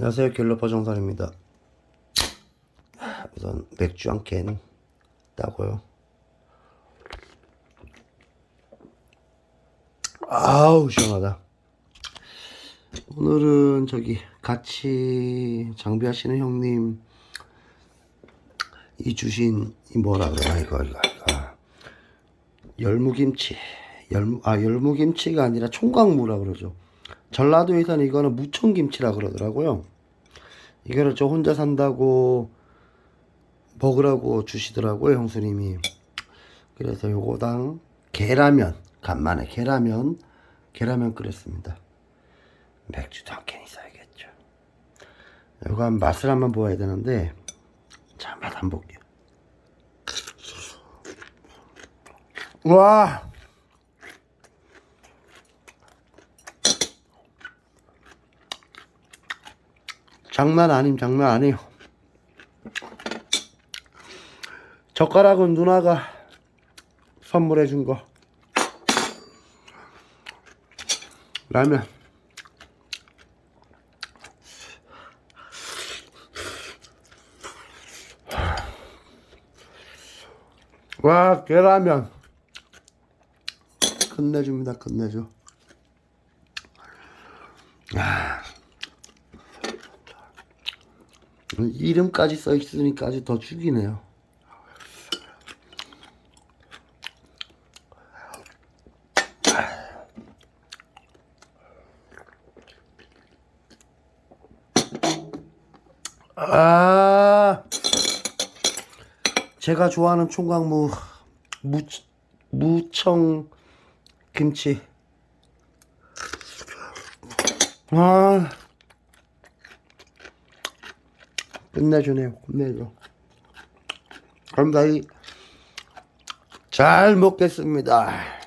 안녕하세요. 갤러퍼 정선입니다. 우선 맥주 한 캔 따고요. 아우 시원하다. 오늘은 저기 같이 장비하시는 형님 이 주신 이 뭐라 그러나 이거 이거 이거 열무김치. 열무 아 열무김치가 아니라 총각무라 그러죠 전라도에서는 이거는 무청김치라 그러더라고요. 이거를 저 혼자 산다고 먹으라고 주시더라고요 형수님이. 그래서 요거당 계라면 간만에 계라면 계라면 끓였습니다. 맥주도 한 캔 있어야겠죠. 요거 한 맛을 한번 보아야 되는데 자 맛 한번 볼게요. 와 장난 아님 장난 아니에요. 젓가락은 누나가 선물해 준 거. 라면. 와 계라면. 끝내줍니다 끝내줘 아. 이름까지 써 있으니까 아주 더 죽이네요. 아, 제가 좋아하는 총각무 무 무청 김치. 아. 끝내주네요. 끝내줘. 그럼 다이 잘 먹겠습니다.